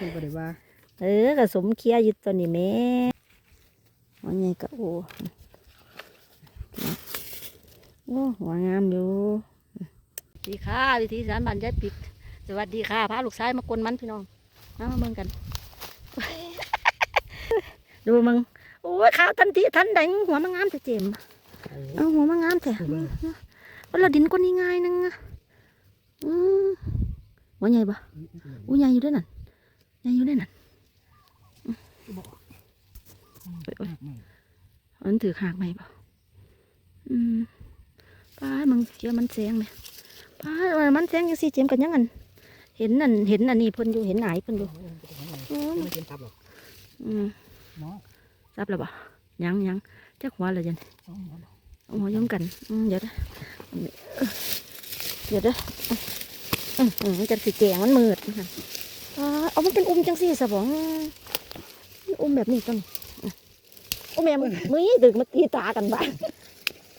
คุณก็ได้ว่า เออก็สมเคียอยู่ตัวนี้แม่ว่าไงก็โอ้โอ้หัวงามอยู่สวัสดีค่ะวิธีสารบันยายปิด สวัสดีค่ะพาลูกชายมากวนมันพี่น้องเอามาเบิ่งกัน ดูมึงโอ้ยขาวทันทีทันใดหัวมันงามแต่เจมเอาหัวมันงามแต่เอาละดินก็นี่ง่ายนึงอะอืมหัวใหญ่ปะอู้ใหญ่อยู่ด้วยนั่น ใหญ่อยู่ด้วยนั่นมันถือหากไหมเปล่าอืมป้ามันเจียมันแสงไหมป้ามันแสงยังสีเจียมกันยังอันเห็นนั่นเห็นอันนี้เพิ่นอยู่เห็นไหนเพิ่นอยู่อืมไม่เป็นตับหรอกอืมเนาะรับแล้วบ่ยังยังจักหัวเลยยันเอาหัวย้อมกันอืมเดี๋ยวเด้อเดี๋ยวเด้ออืมอืมมันจะสีแกงมันมืดนะคะอ่า เอามันเป็นอุ้มจังสี่สะบองอุ้มแบบนี้ต้นโอ้แม่มึงมือดึกมาตีตากันบ้าง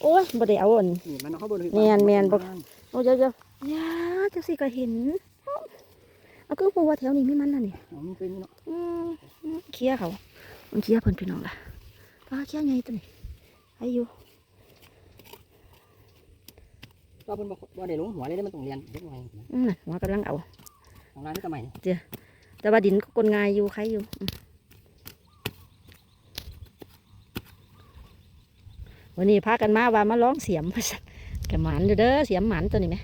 โอ้ยบ่ได้เอาอันนี่มันเขาบนแม่นแม่นบ่โอ้เดี๋ยวเดี๋ยวเนี่ยจังสิก็เห็นเอาคือปูว่าแถวนี้มีมันน่ะนี่มันเป็นเนาะอืมอืมเคลียร์เขามันเคลียร์เพิ่นพี่น้องล่ะป้าเคลียร์ไงตัวนี้อายุก็เป็นบอกว่าได้ลงหัวเลยมันต้องเรียนเล็กน้อยอืมน่ะหัวกำลังเอา ของร้านนี่ทำไมแต่ว่าดินก็กลง่ายอยู่ใครอยู่วันนี้พากันมาว่ามาร้องเสียมว่าซั่นกะหมันอยู่เด้อเสียมหมันตัวนี้ไหม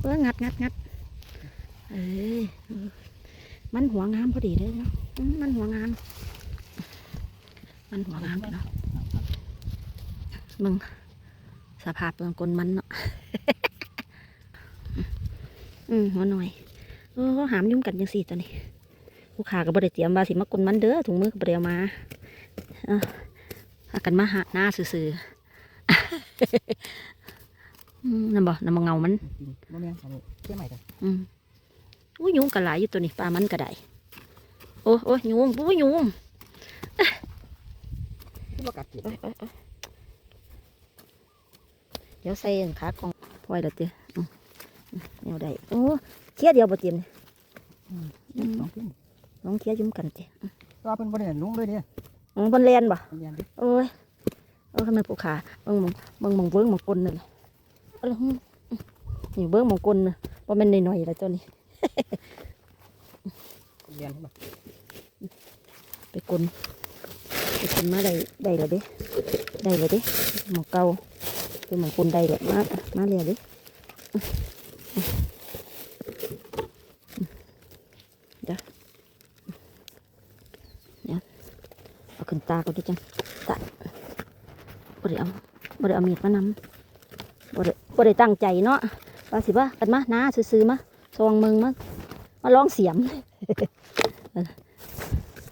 เอองัดงัดงัดเอ้ยมันหัวงามพอดีเลยเนาะมันหัวงามมันหัวงามไปเนาะมึงสภาพเป็นกลมันเนาะ อืมหัวหน่อย เออเขาหามยุ่งกันยังสี่ตัวนี้ลูกค้าก็บริเตรียมว่าสิมากลมันเด้อถุงมือก็บริเอามาเออพากันมาหาหน้าซื่อๆอืมนั่นบ่นั่นบ่เงามันบ่แม่นอันนี้เที่ยใหม่กันอืมอุ้ยยุงกระหลายอยู่ตัวนี้ปลามันก็ได้โอ้โอ้ยยุงอุ้ยยุงที่ว่ากัดกินโอ้ยโอ้ยโอ้ยเดี๋ยวใส่อันขากองไว้เดี๋ยวเตี้ยอืมอืม แนวได้โอ้เคี้ยเดียวบ่เตรียมเลยสองเที่ยลองเคี้ยยุ่มกันเตี้ยก็เป็นบ่ได้ลงเลยเนี่ยอ๋อบนเลนบ่เรียนดิโอ้ยโอ้ยทำไมปูขาเบิ่งหมองเบิ่งหมองเบิ่งหมองกลนเลยเอาละหึนี่เบิ่งหมองกลนน่ะบ่แม่นน้อยๆแล้วเจ้านี่เรียนใช่ปะไปกลนไปกลนมาได้ได้แล้วเด้ได้แล้วเด้หมองเก่าคือหมองกลนได้แล้วมามาแล้วเด้ เดี๋ยวเดี๋ยวเอาขึ้นตาก็ได้จังตาบ่ได้เอาบ่ได้เอามีดมานำบ่ได้บ่ได้ตั้งใจเนาะว่าสิว่ากันมาน้าซื้อๆมาซองมึงมามาลองเสียม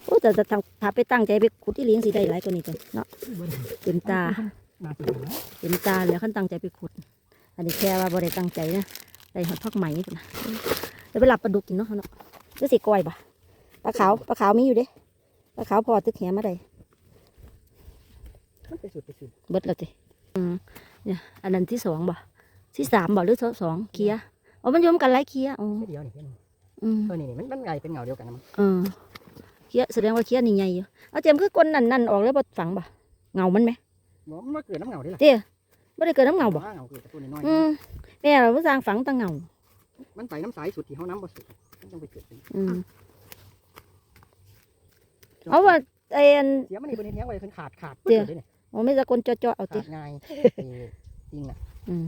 โอ้แต่จะทำถ้าไปตั้งใจไปขุดที่เลี้ยงสีได้หลายกว่านี้กันเนาะเต็มตานาสินะเต็มตาเลยขั้นตั้งใจไปขุด อันนี้แค่ว่าบ่ได้ตั้งใจนะ ได้หอดพักใหม่นี่พุ่นนะเดี๋ยวไปหลับปลาดุกกินเนาะเนาะก็สิกล้อยปะปลาขาวปลาขาวมีอยู่เด้ปลาขาวพอตึกแหมาได้มันไปสุดไปสุดเบิดแล้วจิอืมเนี่ยอันนั้นที่สองบ่ที่สามบ่หรือสองเคลียร์อ๋อมันโยมกันไรเคลียร์อ๋อแค่เดียวนี่แค่นี้อืมเออนี่มันมันไงเป็นเงาเดียวกันนะมั้งเออเคลียร์แสดงว่าเคลียร์นี่ใหญ่อยู่เอาเจมส์คือกลนนั่นนั่นออกแล้วบ่ฝังบ่เงามันไหมบ่มันเกิดน้ำเงาดิล่ะ ไม่ได้เกิดน้ำเงาบ่เงาเกิดจากตัวน้อยอืมแม่เราสร้างฝังตั้งเงา มันไปน้ำสายสุดที่เขาน้ำบ่สุดมันต้องไปเกิดอืมเอาว่าไอ้อันเสียมันนี่เป็นเนี้ยไว้เป็นขาดขาดเดี๋ยวเลยเนี่ยโอ้ไม่ตะกนเจาะๆเอาติขาดง่ายจริงอะอืม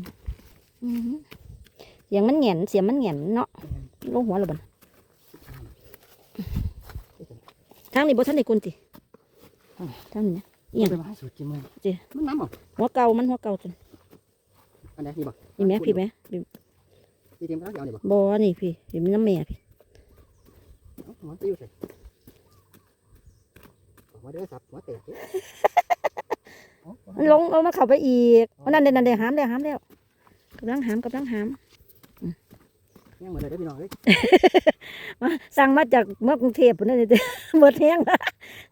อืมเสียงมันแหงนเสียงมันแหงนเนาะลงหัวเราบันทางนี้บ่ทันได้กลนติทางนี้ นะเอียงไปมาให้สุดจริงมั้ยเดี๋ยวมันน้ำบ่หัวเก่ามันหัวเก่าจนอันนี้นี่บ่นี่แม่พี่แม่พี่ที่เตรียมข้าวเดียวนี่บ่บ่นี่พี่พี่มีน้ำแม่พี่หัวไปอยู่ใส่หัวเด้อสับหัวแตกมันลงเอามาเข้าไปอีกเอานั่นเด้นั่นเด้หามแล้วหามแล้วกำลังหามกำลังหาม ยังเหมือนเลยได้พี่น้องเลยมาสั่งมาจากเมืองกรุงเทพพุ่นนั่นเด้หมดแห้งละ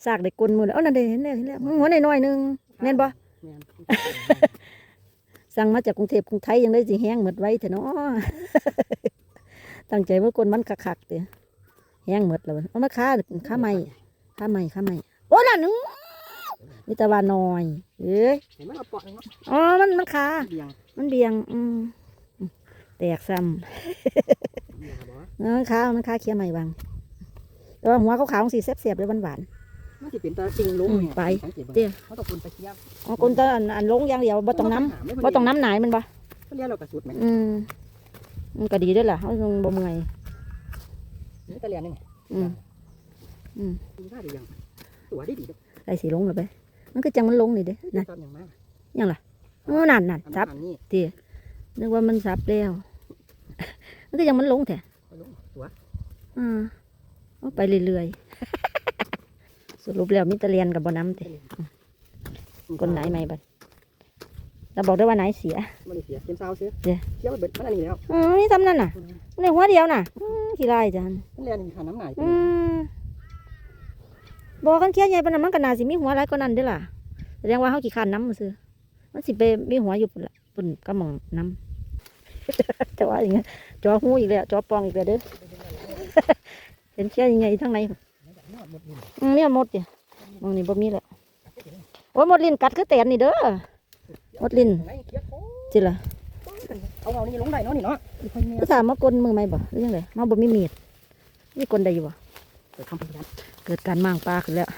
สากได้กลนหมดแล้วเอานั่นเด้เห็นแล้วเห็นแล้วหัวน้อยๆหนึงแม่นบ่แม่นสั่งมาจากกรุงเทพกรุงไทยยังได้สิแห้งหมดไว้เถอะเนาะตั้งใจว่ากลนมันคักๆเตะแห้งหมดแล้วเอามาค้าค้าใหม่ค้าใหม่ค้าใหม่โอ้นั่นนึงมีแต่ว่าน้อยเอ้ยเห็นไหมเราปอดเนาะอ๋อมันมันค้าเบียงมันเบียง อืมแตกซ้เบียงครับบอสำ เออมันค้ามันค้าเคี้ยวใหม่บางแต่ว่าหัวขาวๆสีเสียบๆเลยหวานมันจะเป็นตาจริงลงอืมเนี่ยไปสังเกตเดี๋ยวเขาต้องคนไปเชียบๆอ๋อคนจะอันอันลงอย่างเดียวบ่ต้องน้ำบ่ต้องน้ำไหนมันบ่เขาเรียกเรากระสุดไหมอืมมันก็ดีด้วยล่ะเขาลงบ่เมื่อยนี่ตะเลียนนี่ไงอืมอืมดูท่าดียังตัวดีดีเด้อไรสีลงแล้วไปมันคือจังมันลงนี่เด้นะตอนอย่างมากเออนั่นนั่นอันซับอันนี้นึกว่ามันซับแล้ว มันก็ยังมันลงแท้เขาลงตัวอ่าเอาไปเรื่อยๆ สรุปแล้วมิตรเรียนกับบ่น้ำเตคนไหนไม่บัดเราบอกได้ว่าไหนเสียมันเสียเต็มซาวเสียเดี๋ยวเชี่ยวเบิดมันอันนี้แล้วอืมนี่ทำนั่นน่ะในหัวเดียวน่ะอืมขี้ไรจันมันเรียนขาน้ำหนักอืมบอกกันเคี้ยใหญ่ปานนั้นมันก็น่าสิมีหัวหลายกว่านั้นเด้อล่ะแสดงว่าเฮาขี้คร้านน้ำซื่อมันสิไปมีหัวอยู่ปุ่นละปุ่นกระหม่องน้ำแต่ว่าอย่างเงี้ย จอหูอีกแล้วจอปองอีกแล้วเด้อเห็นเคี้ยยังไงทั้งในอืมเนี่ยหมดเดียวมองนี่บ่มีแล้วโอ้ยหมดลิ้นกัดคือแตนนี่เด้อหมดลิ้นจิล่ะเอาเอานี่ลงได้เนาะนี่เนาะผู้สาวมากลมือไหมบ่หรือยังไงมาบ่มีมีดมีกลได้อยู่บ่เปิดคำพิจารณาเกิดการมั่างปลาขึ้นแล้ว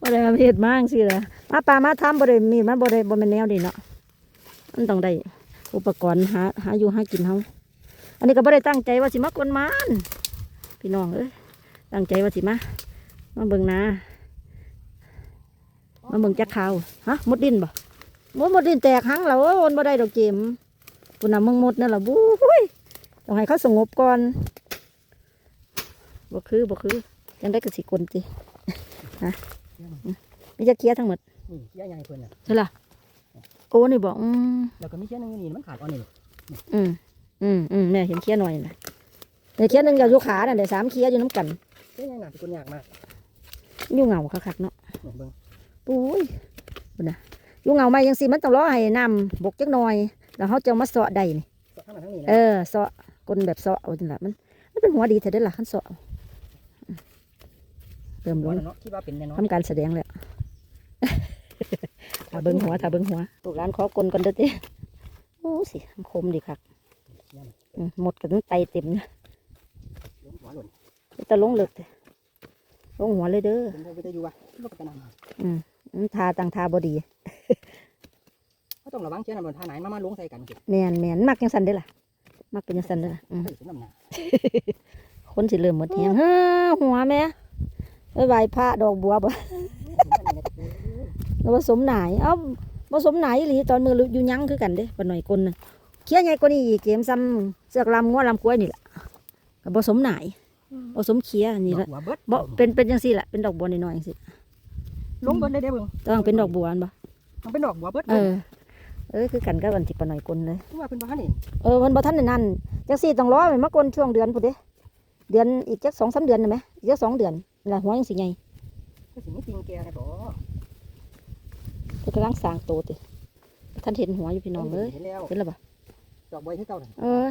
บ่ได้มาเฮ็ดมั่างสิล่ะมาปลามาทำบ่ได้มีดมันบ่ได้บ่แม่นแนวนี่เนาะมันต้องได้ อุปกรณ์หาหาอยู่หากินเฮาอันนี้ก็บ่ได้ตั้งใจว่าสิมากลมันพี่น้องเอ้ยตั้งใจว่าสิมามาเบิ่งนามาเบิ่งจักขาวฮะหมดดินบ่หมดหมดดินแตกหังแล้วโอ้ยโอนบ่ได้ดอกเจมปุ่นน่ะมึงหมดนั่นล่ะบู้ยต้องให้เขาสงบก่อนบ่คือบ่คือยังได้กสิกลติฮะนี่จะเคลียร์ทั้งหมดนี่เชี่ยใหญ่เพิ่นน่ะใช่ล่ะ โอ้นี่บอกอืมแล้วก็มีเชี่ยนึงนี่มันขาดอ่อนนี่อืมอืมอืมแม่เห็นเคลียร์หน่อยนะแต่เคลียร์หนึ่งกับอยู่ขาน่ะเดี๋ยวสามเคลียร์อยู่น้ำกันเชี่ยใหญ่หนาเป็นคนยากมากอยู่เหงาคักๆเนาะเบิ่งปุ้ยบุญนะอยู่เหงามายังสิมันต้องรอให้น้ำบกจักหน่อย แล้วเขาจะมาเสาะได้นี่ ทั้งนั้นทั้งนี้เอนะอเสาะกลแบบเสาะเอาจังละมันมันเป็นหัวดีเถอะเด้อล่ะขั้นเสาะอืมเริ่มลงเนาะคิดว่าเป็นแน่นอนทำการแสดงแล้ว ถ้าเบิ้งหัวถ้าเบิ้งหัวลูกร้านขอกลก่อนเด้อติโอ้สิคมดีคักอืมหมดกันไตเต็มนะลงหัวหล่นแต่ลงเลิกเด้อลงหัวเลยเด้อเป็นไปจะอยู่ว่ะลูกกระนำอืมอืมทาต่างทาบดีเขาต้องระวังเชี่ยน่ะบนท่าไหนมามาลงใส่กันเก็บแมนแมนมักยังสันเด้อล่ะมักเป็นยังสันเด้อล่ะอืมให้สมน้ำหนักคนสิเริ่มหมดเทียงเฮ้อหัวแม่ไปไหว้พระดอกบัวบ่ แล้วผสมหนายเอ้าผสมหนายอีหลีตอนมืออยู่ยั้งคือกันเด้ปะหน่อยคนน่ะเคี้ยใหญ่กว่านี้อีกเกมซ้ำเสือกลำงัวลำกล้วยนี่ล่ะก็ผสมหนายผสมเคี้ยนี่ละหัวเบิดบ่เป็นเป็นจังซี่ล่ะเป็นดอกบัวน้อยๆจังซี่ลงเบิดเลยเด้เบิ่งต้องเป็นดอกบัวอันบ่มันเป็นดอกหัวเบิดเออเออคือกันกับอันที่ปะหน่อยคนเลยว่าเป็นบ้านนี่เออมันบ่ทันได้นั่นจังซี่ต้องรอให้มากลช่วงเดือนพุ่นเด้เดือนอีกจัก2-3เดือนน่ะแหมอีกจักสองเดือนนั่นล่ะหัวจังสิใหญ่ก็สิมีจริงแกให้บ่ เพิ่นกำลังสร้างโตติท่านเห็นหัวอยู่พี่น้องเลยเห็นแล้วเห็นแล้วบ่ดอกบอยที่เก่าน่ะเออ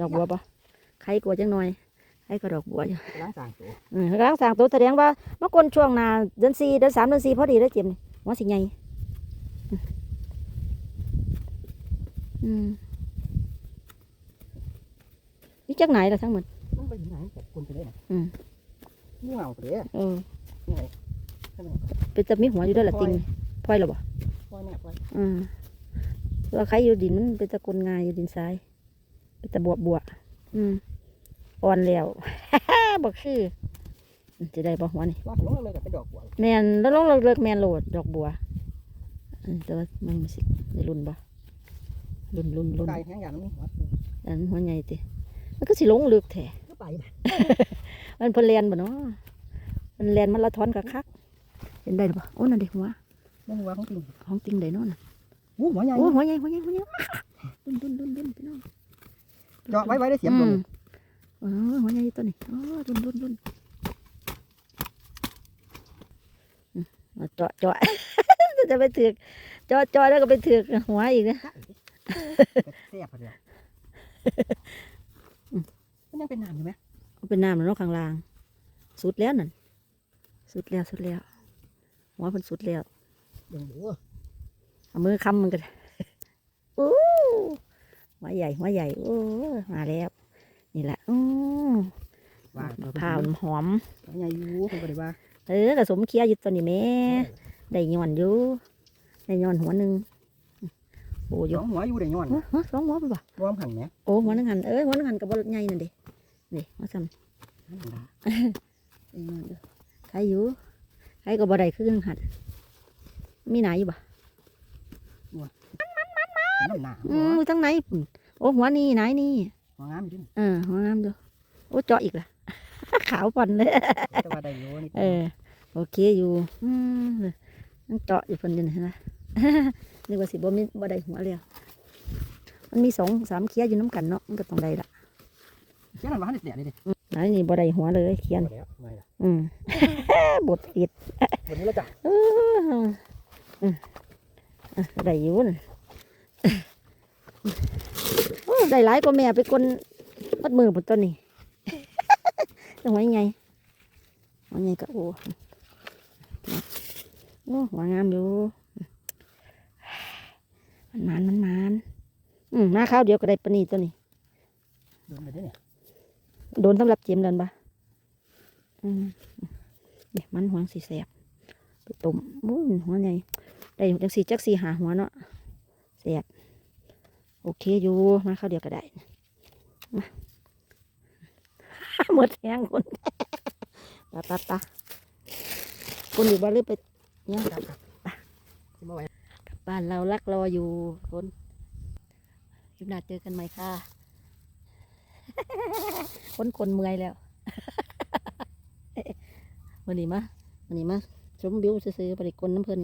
ดอกบัวปะใครกลัวจังหน่อยใครก็ดอกบัวอยู่ล้างสางตัวอืมกำลังสร้างโตแสดงว่าเมื่อกลช่วงหน้าเดือนสี่เดือนสามเดือนสี่พอดีแล้วเจ็บนี่หัวสิใหญ่อืมอืมนี่จักไหนล่ะทั้งหมดมันไปไหนแต่คนไปเลยน่ะอืมงูเห่าไปเลยเออนี่ไง เป็นจะมีหัวอยู่ด้วยล่ะติงพลอยหรอบ่ปล่อยแม่ปล่อยอืมว่าใครอยู่ดินมันเป็นตะกลงายอยู่ดินทรายเป็นตะบวบบวอืมอ่อนแล้วบอกคือจะได้บ่หัวนี่ว่าลงเลยกับเป็นดอกบัวแมนแล้วลงเลิกแมนโหลดดอกบัวอืมแต่ว่ามันบ่สิได้รุ่นบ่รุ่นรุ่นรุ่นกายแห้งอย่างนี้หัวอันหัวใหญ่ติมันก็สิลงลึกแท้ก็ไปมันเพิ่นเรียนบ่เนาะมันเรียนมาราธอนกับคัก เห็นได้หรือบ่โอ้นั่นเด็หัวมันหัวของจริงของจริงได้เนาะน่ะอู้หัวใหญ่โอ้หัวใหญ่หัวใหญ่หัวใหญ่ดุนดุนดุนดุนพี่น้องเจาะไว้ไว้ได้เสียมลงเออหัวใหญ่ตัวนี้อ๋อดุนดุนดุนอืมเอาเจาะเจาะจะไปถือกเจาะเจาะแล้วก็ไปถือกหัวอีกนะแซ่บเลยมันยังเป็นน้ำอยู่ไหมเอาเป็นน้ำแล้วเนาะข้างล่าง สุดแล้วนั่น สุดแล้ว สุดแล้ว หัวเพิ่นสุดแล้วเบิ่งดูเอามือค้ำมันก็โอ้หัวใหญ่หัวใหญ่โอ้มาแล้ว นี่แหละอือว่าข้าวหอมเขาใหญ่อยู่เพิ่นก็ได้ว่าเออกระสมเคี้ยอยู่ตัวนี้แม่ได้ย้อนอยู่ได้ย้อนหัวหนึ่งโอ้อสยู่องหัวอยู่ได้ย้อนหัวหัวสองหัวไปบ่รวมหันแหมโอ้หัวหนึงหันเอ้ยหัวหนึงหันกับบอลใหญ่นั่นเดินี่มาซ้ำได้ย้อนอยู่ใครอยู่ ใครก็บ่ได้คือหนึงหันมีไหนอยู่บ่น้ำหนาอืมอยู่ทั้งไหนพุ่นโอ้หัวนี่ไหนนี่หัวงามอยู่ดิเออหัวงามอยู่โอ้เจาะอีกละขาวป่อนเลยแต่ว่าได้อยู่นี่เออโอเคอยู่อืมยังเจาะอยู่เพิ่นอยู่นี่นะนึกว่าสิบ่มีบ่ได้หัวแล้วมันมีสองสามเคี้ยอยู่น้ำกันเนาะมันก็ต้องได้ละ เจ้านั่นว่าให้เสียเลยดิไหนนี่บ่ได้หัวเลยเขียนบ่แล้วไม่ล่ะอืม บทติดวันนี้เราจะเอออืมอะได้อยู่น่ะโอ้ได้หลายกว่าแม่ไปกลนมัดมือหมดตัวนี้ต้องไว้ไงไว้ไงก็โอ้โอ้หัวงามอยู่ มันมันมันมันอืมมาข้าวเดียวก็ได้ปานนีตัวนี้ โดนไปได้เนี่ย โดนสำหรับเจียมเดินปะอืมเนี่ยมันหัวสีแสบไปตุ่มบุ้นหัวใหญ่ได้จังสีจักสีหาหัวเนาะแสบโอเคอยู่มาข้าวเดียวก็ได้มาหมดแหงคนปะปะปะคนอยู่บ้านหรือไปเนี่ยครับครับที่มาไว้กลับบ้านเรารักรออยู่คนคลิปหน้าเจอกันไหมค่ะ คนคนเมื่อยแล้ววันนี้มาวันนี้มาชมวิวซื้อๆไปกลน้ำเพลิน